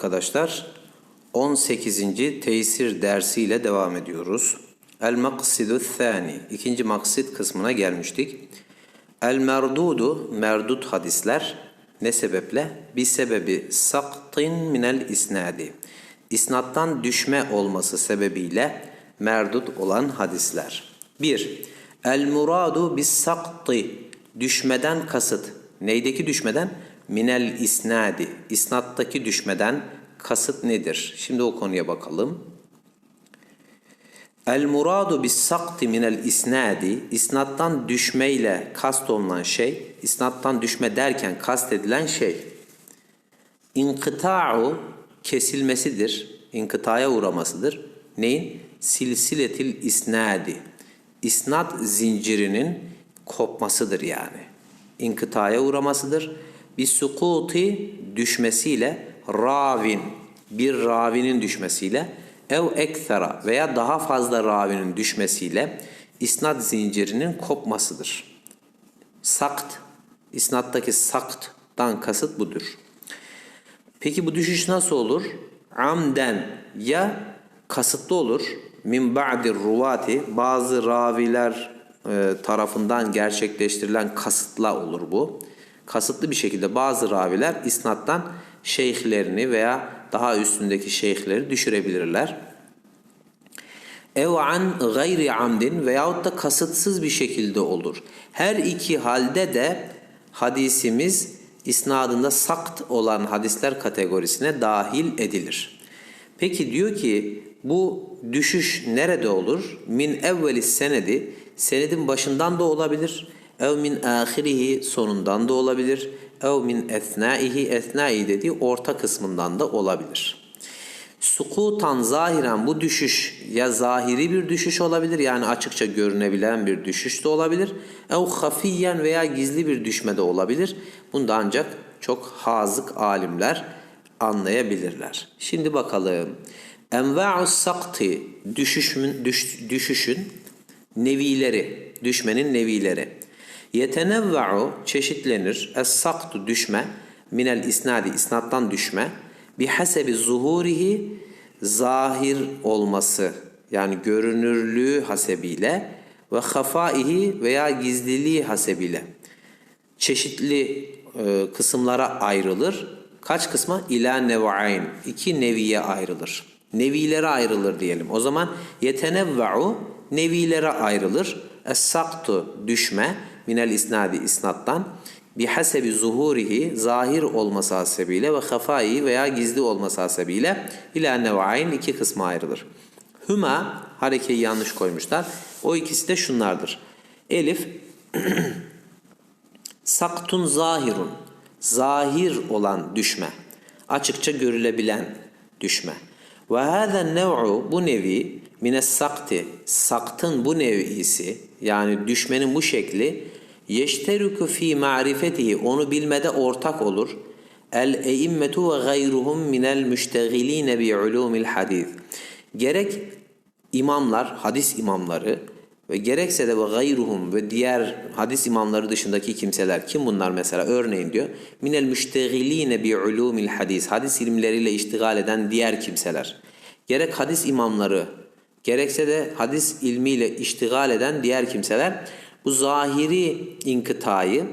arkadaşlar 18. tesir dersiyle devam ediyoruz. El maksidu thani ikinci maksid kısmına gelmiştik. El merdudu merdut hadisler ne sebeple? Bir sebebi saktin minel isnadi. İsnattan düşme olması sebebiyle merdut olan hadisler. 1. El muradu bis sakti düşmeden kasıt. Neydeki düşmeden? Minel isnadi. İsnattaki düşmeden kasıt nedir? Şimdi o konuya bakalım. El muradu bis sakti minel isnadi isnattan düşmeyle kast olunan şey, isnattan düşme derken kast edilen şey inkıta'u kesilmesidir, inkıtaya uğramasıdır. Neyin? Silsiletil isnadi. İsnat zincirinin kopmasıdır yani. İnkıtaya uğramasıdır. Bir sukuti düşmesiyle ravin, bir ravinin düşmesiyle ev ekthera veya daha fazla ravinin düşmesiyle isnat zincirinin kopmasıdır. Sakt, isnattaki sakttan kasıt budur. Peki bu düşüş nasıl olur? Amden ya kasıtlı olur. Min ba'dir ruvati bazı raviler e, tarafından gerçekleştirilen kasıtla olur bu. Kasıtlı bir şekilde bazı raviler isnattan şeyhlerini veya daha üstündeki şeyhleri düşürebilirler. Ev an gayri amdin veyahut da kasıtsız bir şekilde olur. Her iki halde de hadisimiz isnadında sakt olan hadisler kategorisine dahil edilir. Peki diyor ki bu düşüş nerede olur? Min evveli senedi senedin başından da olabilir. Ev min ahirihi sonundan da olabilir. Ev min ethnaihi ethnai dediği orta kısmından da olabilir. Sukutan zahiren bu düşüş ya zahiri bir düşüş olabilir yani açıkça görünebilen bir düşüş de olabilir. Ev hafiyen veya gizli bir düşme de olabilir. Bunda ancak çok hazık alimler anlayabilirler. Şimdi bakalım. Enva'us sakti düşüşün, düş, düşüşün nevileri, düşmenin nevileri. Yetenevva'u çeşitlenir. Es-saktu düşme minel isnadi isnattan düşme bi hasebi zuhurihi zahir olması yani görünürlüğü hasebiyle ve hafaihi veya gizliliği hasebiyle çeşitli e, kısımlara ayrılır. Kaç kısma? İla nev'ayn. iki neviye ayrılır. Nevilere ayrılır diyelim. O zaman yetenevva'u nevilere ayrılır. Es-saktu düşme minel isnadi isnattan bi hasebi zuhurihi zahir olması hasebiyle ve hafai veya gizli olması hasebiyle ila nev'ayn iki kısma ayrılır. Hüma harekeyi yanlış koymuşlar. O ikisi de şunlardır. Elif saktun zahirun zahir olan düşme açıkça görülebilen düşme. Ve hâzâ nev'u bu nevi mines sakti saktın bu nev'isi yani düşmenin bu şekli yeşterükü fi ma'rifetihi onu bilmede ortak olur. El eimmetu ve gayruhum minel müştegiline bi ulumil hadis. Gerek imamlar, hadis imamları ve gerekse de ve gayruhum ve diğer hadis imamları dışındaki kimseler kim bunlar mesela örneğin diyor. Minel müştegiline bi ulumil hadis. Hadis ilimleriyle iştigal eden diğer kimseler. Gerek hadis imamları gerekse de hadis ilmiyle iştigal eden diğer kimseler bu zahiri inkıtayı,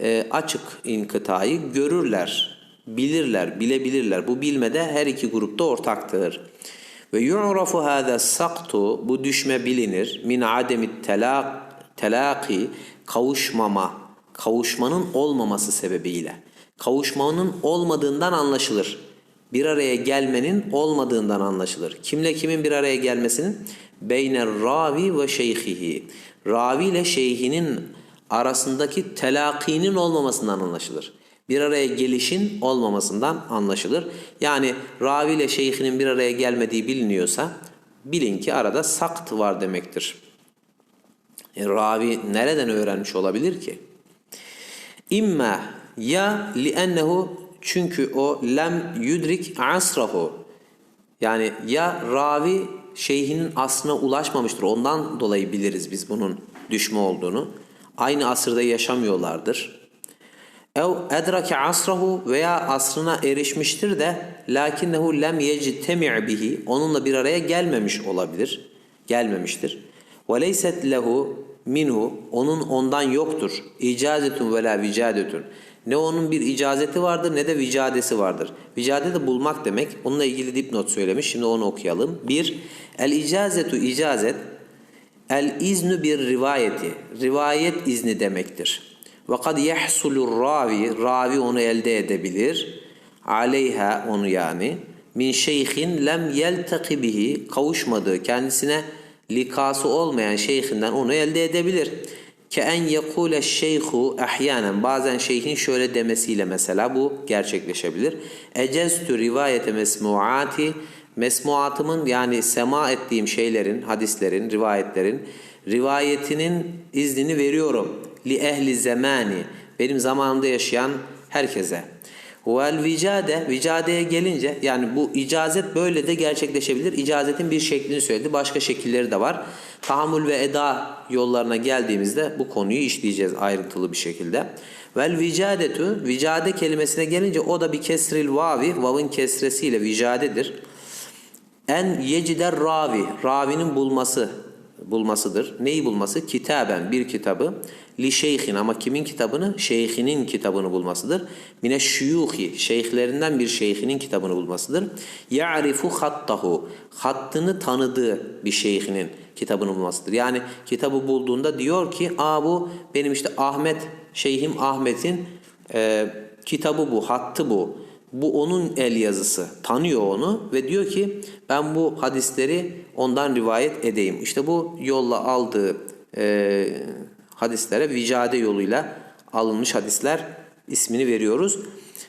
e, açık inkıtayı görürler, bilirler, bilebilirler. Bu bilmede her iki grupta ortaktır. Ve yu'rafu hâzâ saktu, bu düşme bilinir. Min ademi telaki, kavuşmama, kavuşmanın olmaması sebebiyle. Kavuşmanın olmadığından anlaşılır. Bir araya gelmenin olmadığından anlaşılır. Kimle kimin bir araya gelmesinin? Beyner ravi ve şeyhihi ravi ile şeyhinin arasındaki telakinin olmamasından anlaşılır. Bir araya gelişin olmamasından anlaşılır. Yani ravi ile şeyhinin bir araya gelmediği biliniyorsa bilin ki arada sakt var demektir. E, ravi nereden öğrenmiş olabilir ki? İmma ya li'ennehu çünkü o lem yudrik asrahu yani ya ravi şeyhinin asrına ulaşmamıştır. Ondan dolayı biliriz biz bunun düşme olduğunu. Aynı asırda yaşamıyorlardır. ev edrake asrahu veya asrına erişmiştir de lakinnehu lem yectemi' bihi onunla bir araya gelmemiş olabilir. Gelmemiştir. Ve leyset lehu minhu onun ondan yoktur. İcazetun ve la vicadetun. Ne onun bir icazeti vardır ne de vicadesi vardır. Vicade de bulmak demek. Onunla ilgili dipnot söylemiş. Şimdi onu okuyalım. Bir, el icazetu icazet El iznu bir rivayeti. Rivayet izni demektir. Ve kad yahsulur ravi. Ravi onu elde edebilir. Aleyha onu yani. Min şeyhin lem yeltaki bihi. Kavuşmadığı kendisine likası olmayan şeyhinden onu elde edebilir. Ke en yekule şeyhu ahyanen. Bazen şeyhin şöyle demesiyle mesela bu gerçekleşebilir. Eceztü rivayete mesmuati. Mesmuatımın yani sema ettiğim şeylerin, hadislerin, rivayetlerin rivayetinin iznini veriyorum. Li ehli zamani. Benim zamanımda yaşayan herkese. Vel vicade, vicadeye gelince yani bu icazet böyle de gerçekleşebilir. İcazetin bir şeklini söyledi. Başka şekilleri de var. Tahammül ve eda yollarına geldiğimizde bu konuyu işleyeceğiz ayrıntılı bir şekilde. Vel vicadetu, vicade kelimesine gelince o da bir kesril vavi, vavın kesresiyle vicadedir. En yecider ravi, ravinin bulması bulmasıdır. Neyi bulması? Kitaben, bir kitabı. Li şeyhin ama kimin kitabını? Şeyhinin kitabını bulmasıdır. Mine şuyuhi, şeyhlerinden bir şeyhinin kitabını bulmasıdır. Ya'rifu hattahu, hattını tanıdığı bir şeyhinin kitabını bulmasıdır. Yani kitabı bulduğunda diyor ki, aa bu benim işte Ahmet, şeyhim Ahmet'in e, kitabı bu, hattı bu. Bu onun el yazısı. Tanıyor onu ve diyor ki ben bu hadisleri ondan rivayet edeyim. İşte bu yolla aldığı e, hadislere vicade yoluyla alınmış hadisler ismini veriyoruz.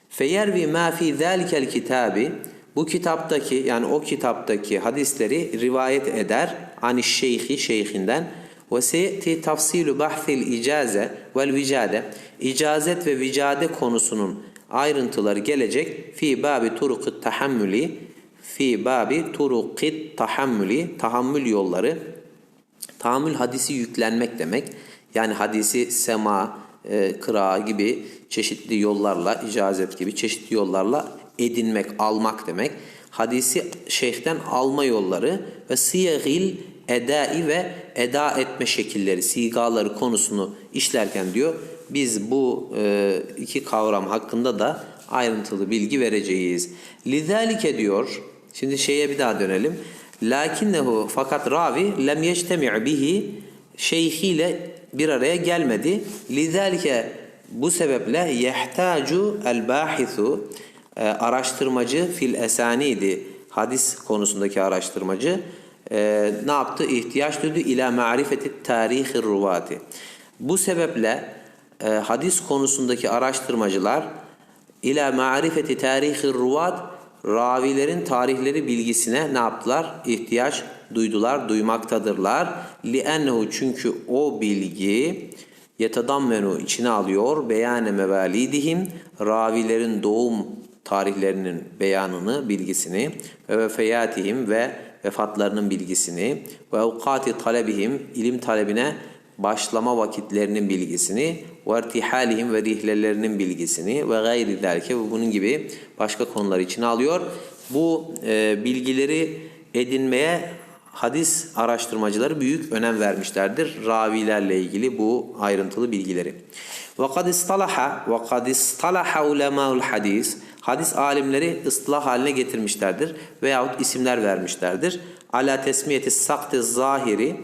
Feyervi ma fi zalikel kitabi bu kitaptaki yani o kitaptaki hadisleri rivayet eder ani şeyhi şeyhinden ve seyeti tafsilu bahsil icaze vel vicade icazet ve vicade konusunun ayrıntıları gelecek. Fi babi turukit tahammüli fi babi turukit tahammüli tahammül yolları tahammül hadisi yüklenmek demek. Yani hadisi sema, e, kıra gibi çeşitli yollarla, icazet gibi çeşitli yollarla edinmek, almak demek. Hadisi şeyhten alma yolları ve siyagil edai ve eda etme şekilleri, sigaları konusunu işlerken diyor biz bu e, iki kavram hakkında da ayrıntılı bilgi vereceğiz. Lidalike diyor. Şimdi şeye bir daha dönelim. Lakinnehu fakat ravi lem yeçtemi' bihi şeyhiyle bir araya gelmedi. Lidalike bu sebeple yehtacu el bahisu e, araştırmacı fil esanidi hadis konusundaki araştırmacı e, ne yaptı? İhtiyaç duydu ila marifeti tarihi ruvati. Bu sebeple e, hadis konusundaki araştırmacılar ila marifeti tarihi ruvat ravilerin tarihleri bilgisine ne yaptılar? İhtiyaç duydular, duymaktadırlar. Li'ennehu çünkü o bilgi yetadammenu içine alıyor beyane mevalidihim ravilerin doğum tarihlerinin beyanını, bilgisini ve vefeyatihim ve vefatlarının bilgisini ve evkati talebihim ilim talebine başlama vakitlerinin bilgisini ve irtihalihim ve rihlelerinin bilgisini ve gayri derke ve bunun gibi başka konular içine alıyor. Bu e, bilgileri edinmeye hadis araştırmacıları büyük önem vermişlerdir. Ravilerle ilgili bu ayrıntılı bilgileri. Ve kad istalaha ve kad istalaha ulemâul hadis hadis alimleri ıslah haline getirmişlerdir veyahut isimler vermişlerdir. Ala tesmiyeti sakti zahiri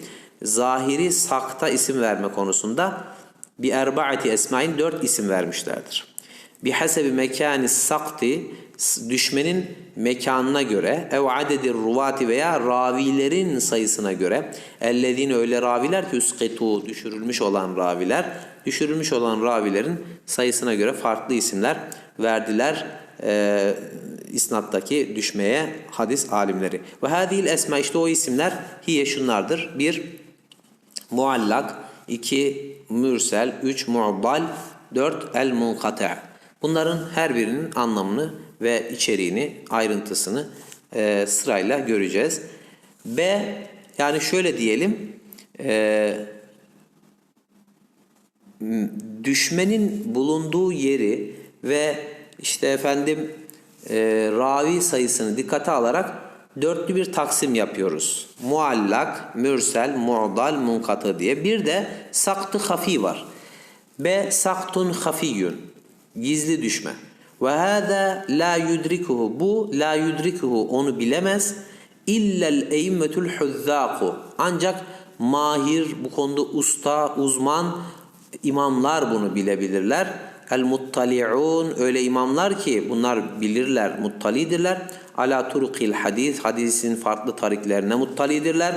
zahiri sakta isim verme konusunda bir erbaati esmain dört isim vermişlerdir. Bir hasebi mekani sakti düşmenin mekanına göre ev adedi ruvati veya ravilerin sayısına göre ellezine öyle raviler ki üskitu düşürülmüş olan raviler düşürülmüş olan ravilerin sayısına göre farklı isimler verdiler e, isnattaki düşmeye hadis alimleri. Ve hadil esma işte o isimler hiye şunlardır. Bir muallak, iki mürsel, üç mu'bal, dört el munkate. Bunların her birinin anlamını ve içeriğini, ayrıntısını e, sırayla göreceğiz. B yani şöyle diyelim. E, düşmenin bulunduğu yeri ve işte efendim e, ravi sayısını dikkate alarak dörtlü bir taksim yapıyoruz. Muallak, mürsel, mu'dal, munkatı diye. Bir de saktı hafi var. B saktun hafiyyun. Gizli düşme. Ve hâzâ la yudrikuhu. Bu la yudrikuhu onu bilemez. İllel eymmetül huzzâku. Ancak mahir, bu konuda usta, uzman imamlar bunu bilebilirler. El muttali'un öyle imamlar ki bunlar bilirler, muttalidirler. Ala turukil hadis, hadisin farklı tariklerine muttalidirler.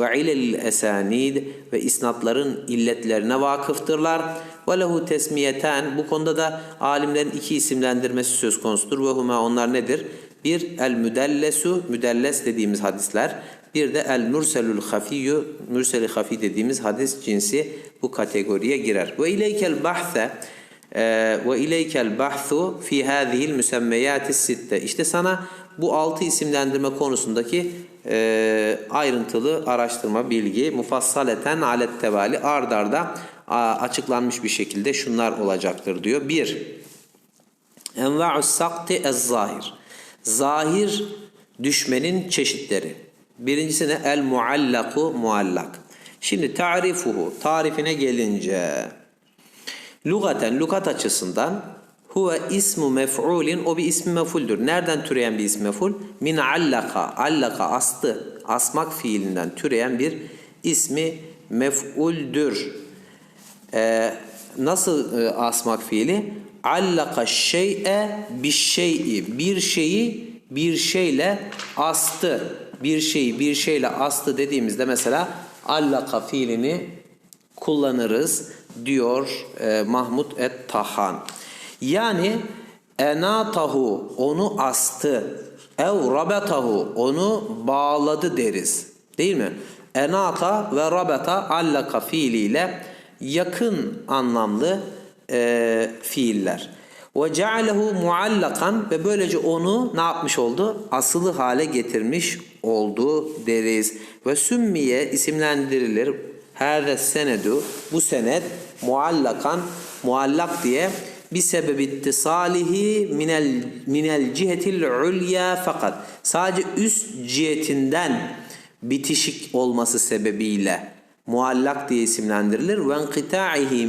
Ve ilel esanid ve isnatların illetlerine vakıftırlar. Ve lehu tesmiyeten bu konuda da alimlerin iki isimlendirmesi söz konusudur. Ve huma onlar nedir? Bir el müdellesu, müdelles dediğimiz hadisler. Bir de el mürselül hafiyyu, mürseli hafi dediğimiz hadis cinsi bu kategoriye girer. Ve ileykel bahse ve ileykel bahsu fi hadihil müsemmeyati sitte. İşte sana bu altı isimlendirme konusundaki e, ayrıntılı araştırma, bilgi mufassaleten alet tevali ard arda a, açıklanmış bir şekilde şunlar olacaktır diyor. Bir, enva'us sakti ez zahir. Zahir düşmenin çeşitleri. Birincisi ne? El muallaku muallak. Şimdi tarifuhu, tarifine gelince lugaten, lugat açısından huve ismu mef'ulin, o bir ismi mefuldür. Nereden türeyen bir ismi meful? Min allaka, allaka astı, asmak fiilinden türeyen bir ismi mef'uldür. Ee, nasıl e, asmak fiili? Allaka şey'e bir şey'i, bir şeyi bir şeyle astı. Bir şeyi bir şeyle astı dediğimizde mesela allaka fiilini kullanırız diyor e, Mahmud et-Tahan. Yani enatahu onu astı. Ev rabetahu onu bağladı deriz. Değil mi? Enata ve rabeta allaka fiiliyle yakın anlamlı e, fiiller. Ve cealehu muallakan ve böylece onu ne yapmış oldu? Asılı hale getirmiş oldu deriz. Ve sümmiye isimlendirilir. Hâze senedu bu senet muallakan muallak diye bir sebebi ittisalihi minel minel cihetil ulya fakat sadece üst cihetinden bitişik olması sebebiyle muallak diye isimlendirilir. Ve enqitaihi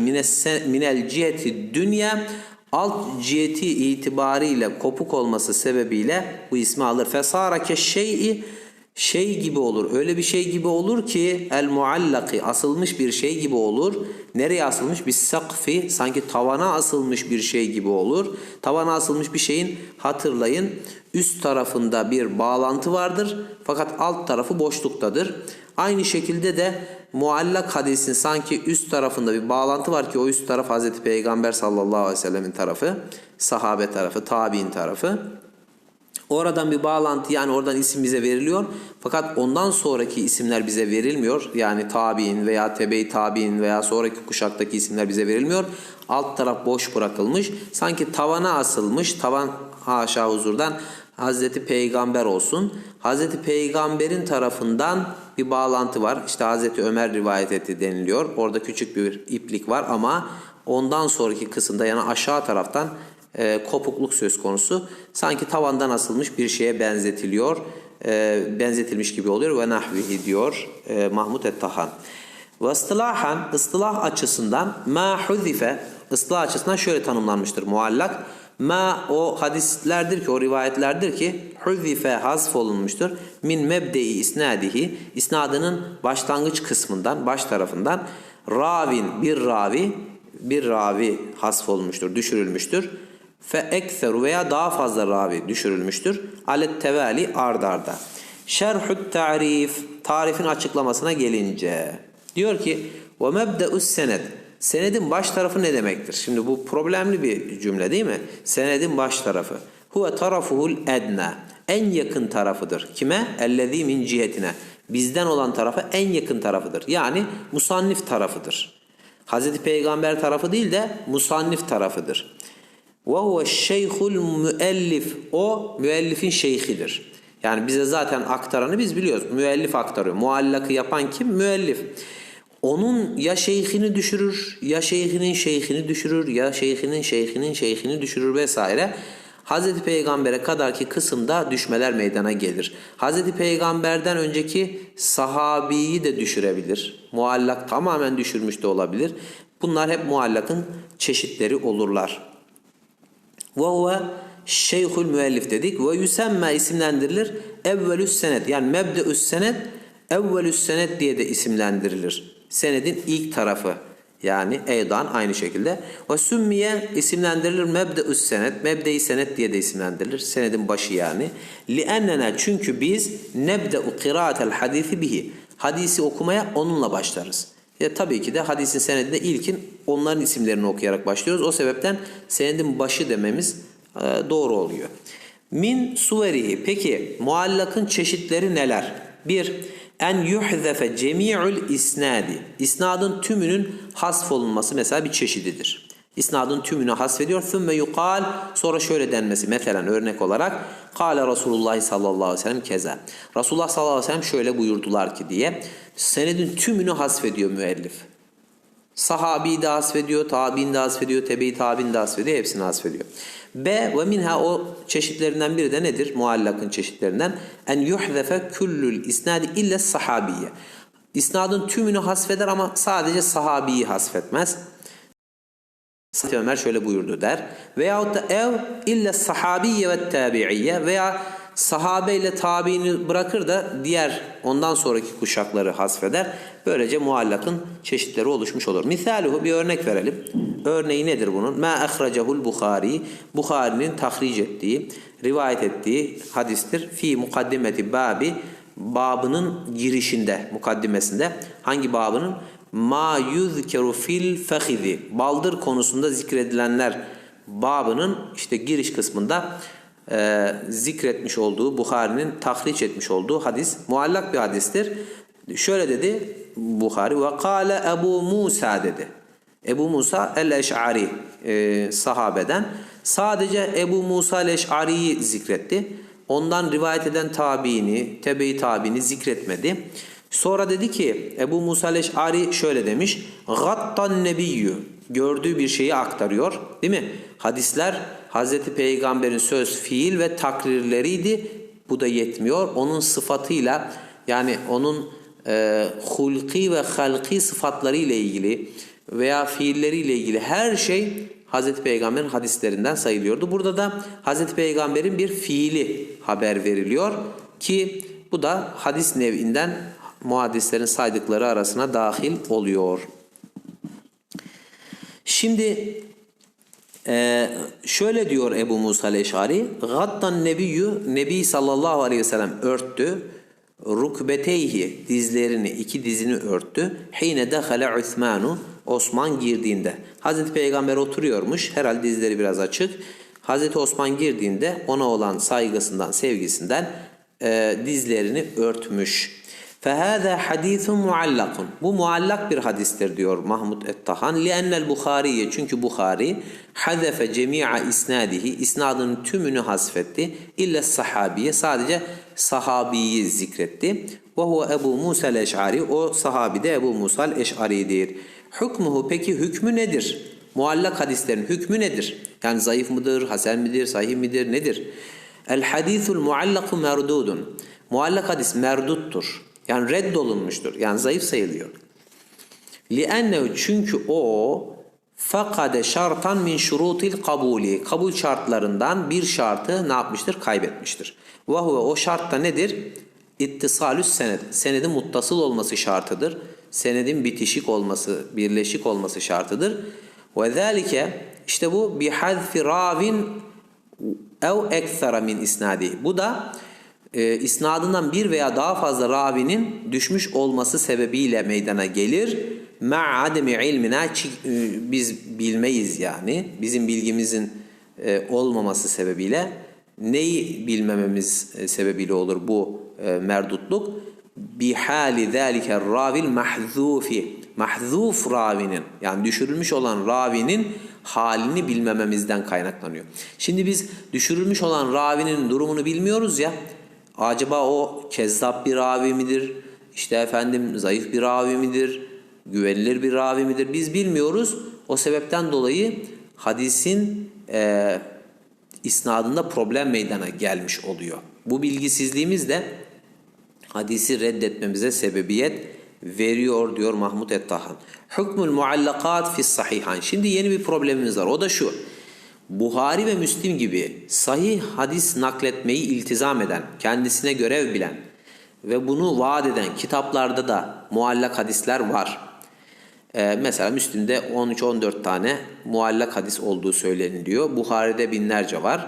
minel ciheti dünya alt ciheti itibariyle kopuk olması sebebiyle bu ismi alır. Fesara ke şey'i şey gibi olur. Öyle bir şey gibi olur ki el muallaki asılmış bir şey gibi olur. Nereye asılmış? Bir sakfi sanki tavana asılmış bir şey gibi olur. Tavana asılmış bir şeyin hatırlayın üst tarafında bir bağlantı vardır fakat alt tarafı boşluktadır. Aynı şekilde de muallak hadisin sanki üst tarafında bir bağlantı var ki o üst taraf Hazreti Peygamber sallallahu aleyhi ve sellemin tarafı, sahabe tarafı, tabi'in tarafı. Oradan bir bağlantı yani oradan isim bize veriliyor. Fakat ondan sonraki isimler bize verilmiyor. Yani tabi'in veya tebe tabi'in veya sonraki kuşaktaki isimler bize verilmiyor. Alt taraf boş bırakılmış. Sanki tavana asılmış. Tavan haşa huzurdan Hazreti Peygamber olsun. Hazreti Peygamber'in tarafından bir bağlantı var. İşte Hazreti Ömer rivayet etti deniliyor. Orada küçük bir iplik var ama ondan sonraki kısımda yani aşağı taraftan e, kopukluk söz konusu. Sanki tavandan asılmış bir şeye benzetiliyor. E, benzetilmiş gibi oluyor ve nahvihi diyor e, Mahmud et-Tahan. Ve ıstılahan, ıstılah açısından ma huzife, ıstılah açısından şöyle tanımlanmıştır muallak. Ma o hadislerdir ki, o rivayetlerdir ki huzife hazf olunmuştur. Min mebdei isnadihi, isnadının başlangıç kısmından, baş tarafından ravin, bir ravi, bir ravi hasf olmuştur, düşürülmüştür fe ekseru veya daha fazla ravi düşürülmüştür. Alet tevali ardarda. Şerhut tarif tarifin açıklamasına gelince diyor ki ve mebdeus sened senedin baş tarafı ne demektir? Şimdi bu problemli bir cümle değil mi? Senedin baş tarafı. Huve tarafuhul edna. En yakın tarafıdır. Kime? Ellezî min cihetine. Bizden olan tarafı en yakın tarafıdır. Yani musannif tarafıdır. Hazreti Peygamber tarafı değil de musannif tarafıdır. Huve şeyhul müellif. O müellifin şeyhidir. Yani bize zaten aktaranı biz biliyoruz. Müellif aktarıyor. Muallakı yapan kim? Müellif. onun ya şeyhini düşürür, ya şeyhinin şeyhini düşürür, ya şeyhinin şeyhinin şeyhini düşürür vesaire. Hazreti Peygamber'e kadarki kısımda düşmeler meydana gelir. Hazreti Peygamber'den önceki sahabiyi de düşürebilir. Muallak tamamen düşürmüş de olabilir. Bunlar hep muallakın çeşitleri olurlar. Ve huve şeyhul müellif dedik. Ve yüsemme isimlendirilir. Evvelüs senet yani mebdeüs senet evvelüs senet diye de isimlendirilir. Senedin ilk tarafı yani eydan aynı şekilde. Ve sümmiye isimlendirilir mebdeüs senet. Mebde-i senet diye de isimlendirilir. Senedin başı yani. Liennena çünkü biz nebde'u kıraatel hadisi bihi. Hadisi okumaya onunla başlarız. Ya tabii ki de hadisin senedinde ilkin onların isimlerini okuyarak başlıyoruz. O sebepten senedin başı dememiz e, doğru oluyor. Min suverihi. Peki muallakın çeşitleri neler? Bir, en yuhzefe cemi'ül isnadi. İsnadın tümünün hasfolunması mesela bir çeşididir. İsnadın tümünü hasfediyor. Sümme yukal sonra şöyle denmesi. Mesela örnek olarak Kale Resulullah sallallahu aleyhi ve sellem keza. Resulullah sallallahu aleyhi ve sellem şöyle buyurdular ki diye. Senedin tümünü hasfediyor müellif. Sahabi de hasfediyor, tabi'in de hasfediyor, tebe-i tabi'in de hasfediyor, hepsini hasfediyor. B ve minha o çeşitlerinden biri de nedir? Muallakın çeşitlerinden. En yuhzefe küllül isnadi ille sahabiye. İsnadın tümünü hasfeder ama sadece sahabiyi hasfetmez. Hazreti Ömer şöyle buyurdu der. Veyahut da ev ille sahabiye ve tabi'iyye veya sahabe ile tabiini bırakır da diğer ondan sonraki kuşakları hasfeder. Böylece muallakın çeşitleri oluşmuş olur. Misaluhu bir örnek verelim. Örneği nedir bunun? Ma ahracehul Bukhari. Bukhari'nin tahric ettiği, rivayet ettiği hadistir. Fi mukaddimeti babi babının girişinde, mukaddimesinde. Hangi babının? Ma yuzkeru fil fehizi. Baldır konusunda zikredilenler babının işte giriş kısmında e, zikretmiş olduğu, Bukhari'nin tahriç etmiş olduğu hadis muallak bir hadistir. Şöyle dedi Bukhari ve kâle Ebu Musa dedi. Ebu Musa el-Eş'ari e, sahabeden sadece Ebu Musa el-Eş'ari'yi zikretti. Ondan rivayet eden tabiini, tebe-i tabiini zikretmedi. Sonra dedi ki Ebu Musa el-Eş'ari şöyle demiş. Gattan nebiyyü gördüğü bir şeyi aktarıyor. Değil mi? Hadisler Hazreti Peygamber'in söz, fiil ve takrirleriydi. Bu da yetmiyor. Onun sıfatıyla yani onun e, hulki ve halki sıfatları ile ilgili veya fiilleriyle ilgili her şey Hazreti Peygamber'in hadislerinden sayılıyordu. Burada da Hazreti Peygamber'in bir fiili haber veriliyor ki bu da hadis nevinden muhaddislerin saydıkları arasına dahil oluyor. Şimdi e, şöyle diyor Ebu Musa el-Eşari Gaddan nebiyyü Nebi sallallahu aleyhi ve sellem örttü rukbeteyhi dizlerini iki dizini örttü. Hine dehale Osmanu Osman girdiğinde. Hazreti Peygamber oturuyormuş. Herhalde dizleri biraz açık. Hazreti Osman girdiğinde ona olan saygısından, sevgisinden e, dizlerini örtmüş. فَهَذَا حَد۪يثٌ مُعَلَّقٌ Bu muallak bir hadistir diyor Mahmud Ettahan. لِأَنَّ الْبُخَارِيَ Çünkü Bukhari حَذَفَ جَمِيعَ isnadihi isnadının tümünü hasfetti. İlle sahabiye sadece sahabiyi zikretti. Ve huve Ebu Musa el-Eş'ari o sahabi de Ebu Musa el-Eş'ari'dir. Hükmuhu peki hükmü nedir? Muallak hadislerin hükmü nedir? Yani zayıf mıdır, hasen midir, sahih midir, nedir? El hadisul muallaku merdudun. Muallak hadis merduttur. Yani reddolunmuştur. Yani zayıf sayılıyor. لِأَنَّهُ Çünkü o fakade şartan min şurutil kabuli. Kabul şartlarından bir şartı ne yapmıştır? Kaybetmiştir. Ve huve o şart da nedir? İttisalüs sened. Senedin muttasıl olması şartıdır. Senedin bitişik olması, birleşik olması şartıdır. Ve zâlike işte bu bihazfi ravin ev ekstra min isnadi. Bu da e, isnadından bir veya daha fazla ravinin düşmüş olması sebebiyle meydana gelir. Ma'ademi ilmina e, biz bilmeyiz yani. Bizim bilgimizin e, olmaması sebebiyle neyi bilmememiz e, sebebiyle olur bu e, merdutluk? Bihali zâlike ravil mahzufi. Mahzuf ravinin yani düşürülmüş olan ravinin halini bilmememizden kaynaklanıyor. Şimdi biz düşürülmüş olan ravinin durumunu bilmiyoruz ya. Acaba o kezzap bir ravi midir? İşte efendim zayıf bir ravi midir? Güvenilir bir ravi midir? Biz bilmiyoruz. O sebepten dolayı hadisin e, isnadında problem meydana gelmiş oluyor. Bu bilgisizliğimiz de hadisi reddetmemize sebebiyet veriyor diyor Mahmud Ettahan. Hükmül muallakat fi sahihan. Şimdi yeni bir problemimiz var. O da şu. Buhari ve Müslim gibi sahih hadis nakletmeyi iltizam eden, kendisine görev bilen ve bunu vaat eden kitaplarda da muallak hadisler var. Ee, mesela Müslim'de 13-14 tane muallak hadis olduğu söyleniliyor. Buhari'de binlerce var.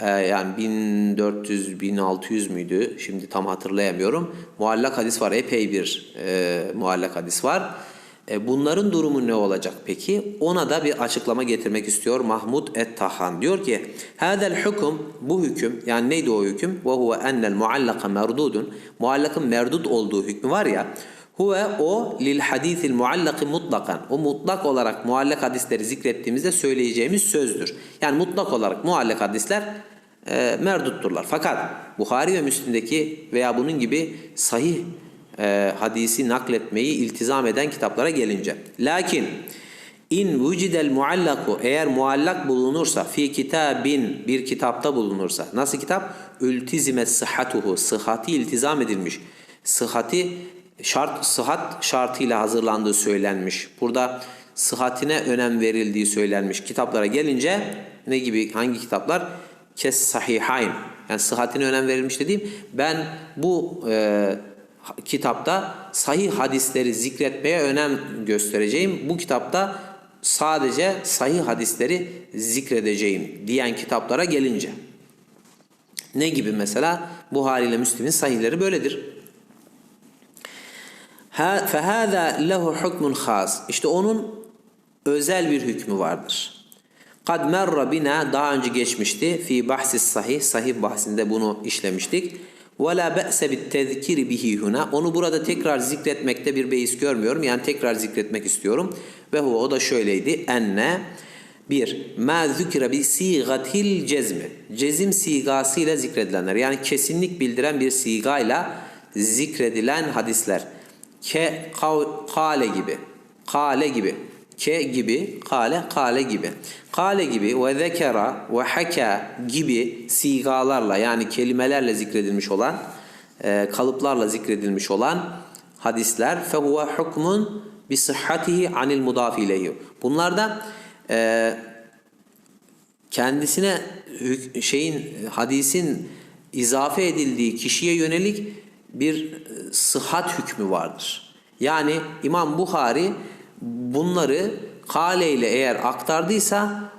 Ee, yani 1400-1600 müydü? Şimdi tam hatırlayamıyorum. Muallak hadis var. Epey bir e, muallak hadis var. E, bunların durumu ne olacak peki? Ona da bir açıklama getirmek istiyor Mahmud Et-Tahan. Diyor ki: "Hadal hüküm bu hüküm yani neydi o hüküm? Ve huve enel muallaka merdudun. Muallakın merdud olduğu hükmü var ya. Huve o lil hadisil muallaki mutlakan. O mutlak olarak muallak hadisleri zikrettiğimizde söyleyeceğimiz sözdür. Yani mutlak olarak muallak hadisler e, merdutturlar. Fakat Buhari ve Müslim'deki veya bunun gibi sahih e, hadisi nakletmeyi iltizam eden kitaplara gelince. Lakin in vücidel muallaku eğer muallak bulunursa fi kitabin bir kitapta bulunursa nasıl kitap? Ültizimet sıhhatuhu sıhhati iltizam edilmiş. Sıhhati şart sıhhat şartıyla hazırlandığı söylenmiş. Burada sıhhatine önem verildiği söylenmiş. Kitaplara gelince ne gibi hangi kitaplar? Kes sahihayn. Yani sıhhatine önem verilmiş dediğim ben bu e, kitapta sahih hadisleri zikretmeye önem göstereceğim. Bu kitapta sadece sahih hadisleri zikredeceğim diyen kitaplara gelince. Ne gibi mesela? Buhari ile Müslim'in sahihleri böyledir. فَهَذَا lehu hukmun khas. İşte onun özel bir hükmü vardır. Kad merra bina daha önce geçmişti. Fi bahsis sahih. Sahih bahsinde bunu işlemiştik. Be'se bit tezkiri bihi huna. Onu burada tekrar zikretmekte bir beis görmüyorum. Yani tekrar zikretmek istiyorum. Ve o da şöyleydi. Enne bir, zükre bi sigatil cezmi. Cezim sigasıyla zikredilenler. Yani kesinlik bildiren bir sigayla zikredilen hadisler. Ke kale gibi. Kale gibi. Ke gibi, kale, kale gibi. Kale gibi ve zekera ve haka gibi sigalarla yani kelimelerle zikredilmiş olan, e, kalıplarla zikredilmiş olan hadisler fehuve hukmun bi sıhhatihi anil mudafi ileyhi. Bunlarda e, kendisine şeyin hadisin izafe edildiği kişiye yönelik bir e, sıhhat hükmü vardır. Yani İmam Buhari bunları kale ile eğer aktardıysa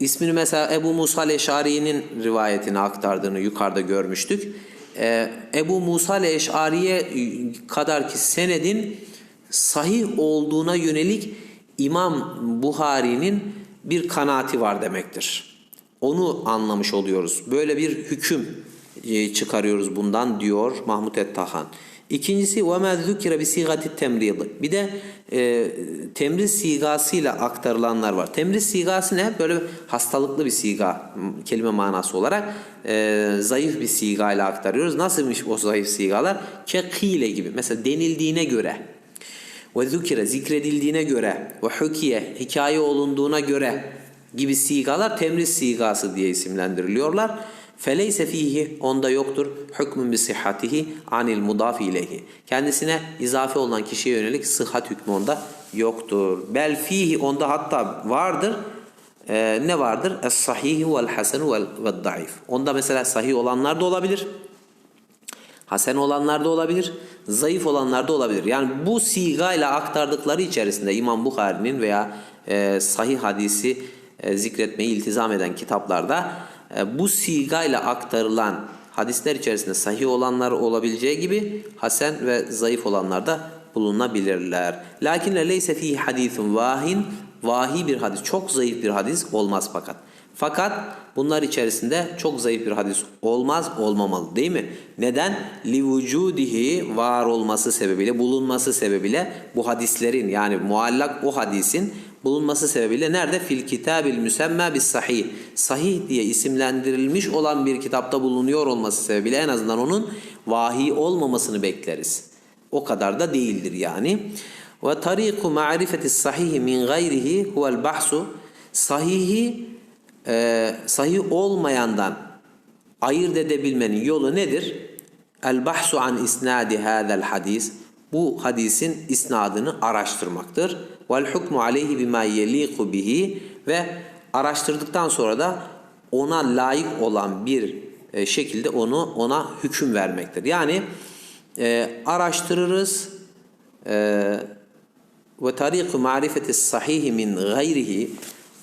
ismini mesela Ebu Musa Eşari'nin rivayetini aktardığını yukarıda görmüştük. Ee, Ebu Musa Eşari'ye kadar ki senedin sahih olduğuna yönelik İmam Buhari'nin bir kanaati var demektir. Onu anlamış oluyoruz. Böyle bir hüküm e, çıkarıyoruz bundan diyor Mahmut Ettahan. İkincisi وَمَا ذُكِرَ بِسِيغَةِ temridi. Bir de e, temriz sigasıyla aktarılanlar var. Temriz sigası ne? Böyle hastalıklı bir siga kelime manası olarak e, zayıf bir sigayla aktarıyoruz. Nasılmış o zayıf sigalar? Kekile gibi. Mesela denildiğine göre ve zükire zikredildiğine göre ve hukiye hikaye olunduğuna göre gibi sigalar temriz sigası diye isimlendiriliyorlar. Feleyse fihi onda yoktur hükmün bi sihhatihi anil mudafi ileyhi. Kendisine izafe olan kişiye yönelik sıhhat hükmü onda yoktur. Bel fihi onda hatta vardır. Ee, ne vardır? Es sahihi vel hasenu vel daif. Onda mesela sahih olanlar da olabilir. Hasen olanlar da olabilir. Zayıf olanlar da olabilir. Yani bu sigayla aktardıkları içerisinde İmam Bukhari'nin veya e, sahih hadisi e, zikretmeyi iltizam eden kitaplarda bu sigayla aktarılan hadisler içerisinde sahih olanlar olabileceği gibi hasen ve zayıf olanlar da bulunabilirler. Lakin leyse fi hadisun vahin vahi bir hadis, çok zayıf bir hadis olmaz fakat. Fakat bunlar içerisinde çok zayıf bir hadis olmaz, olmamalı değil mi? Neden? Li vücudihi var olması sebebiyle, bulunması sebebiyle bu hadislerin yani muallak o hadisin bulunması sebebiyle nerede? Fil kitabil müsemme bis sahih. Sahih diye isimlendirilmiş olan bir kitapta bulunuyor olması sebebiyle en azından onun vahiy olmamasını bekleriz. O kadar da değildir yani. Ve tariku ma'rifeti sahihi min gayrihi huvel bahsu sahihi e, sahih olmayandan ayırt edebilmenin yolu nedir? El bahsu an isnadi hadal hadis. Bu hadisin isnadını araştırmaktır. Vel hukmu aleyhi bima yeliku bihi ve araştırdıktan sonra da ona layık olan bir e, şekilde onu ona hüküm vermektir. Yani e, araştırırız e, ve tariku marifeti sahihi min gayrihi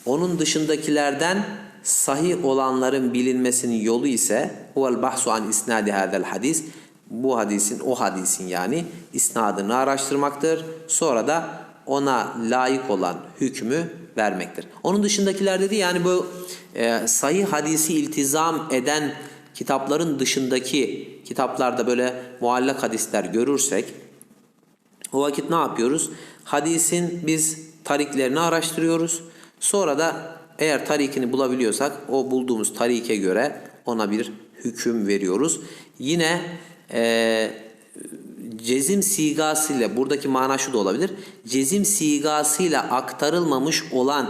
onun dışındakilerden sahih olanların bilinmesinin yolu ise huvel bahsu an isnadi hadal hadis bu hadisin o hadisin yani isnadını araştırmaktır. Sonra da ona layık olan hükmü vermektir. Onun dışındakiler dedi yani bu e, sahih hadisi iltizam eden kitapların dışındaki kitaplarda böyle muallak hadisler görürsek o vakit ne yapıyoruz? Hadisin biz tariklerini araştırıyoruz. Sonra da eğer tarikini bulabiliyorsak o bulduğumuz tarike göre ona bir hüküm veriyoruz. Yine e, cezim sigasıyla buradaki mana şu da olabilir. Cezim sigasıyla aktarılmamış olan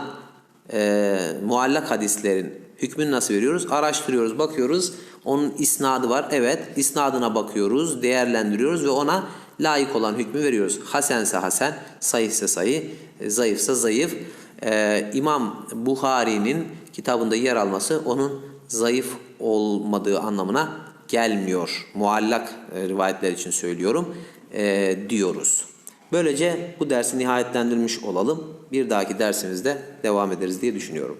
e, muallak hadislerin hükmünü nasıl veriyoruz? Araştırıyoruz, bakıyoruz. Onun isnadı var. Evet, isnadına bakıyoruz, değerlendiriyoruz ve ona layık olan hükmü veriyoruz. Hasense hasen, sayıhse sayı, zayıfsa zayıf. Ee, İmam Buhari'nin kitabında yer alması onun zayıf olmadığı anlamına gelmiyor. Muallak e, rivayetler için söylüyorum e, diyoruz. Böylece bu dersi nihayetlendirmiş olalım. Bir dahaki dersimizde devam ederiz diye düşünüyorum.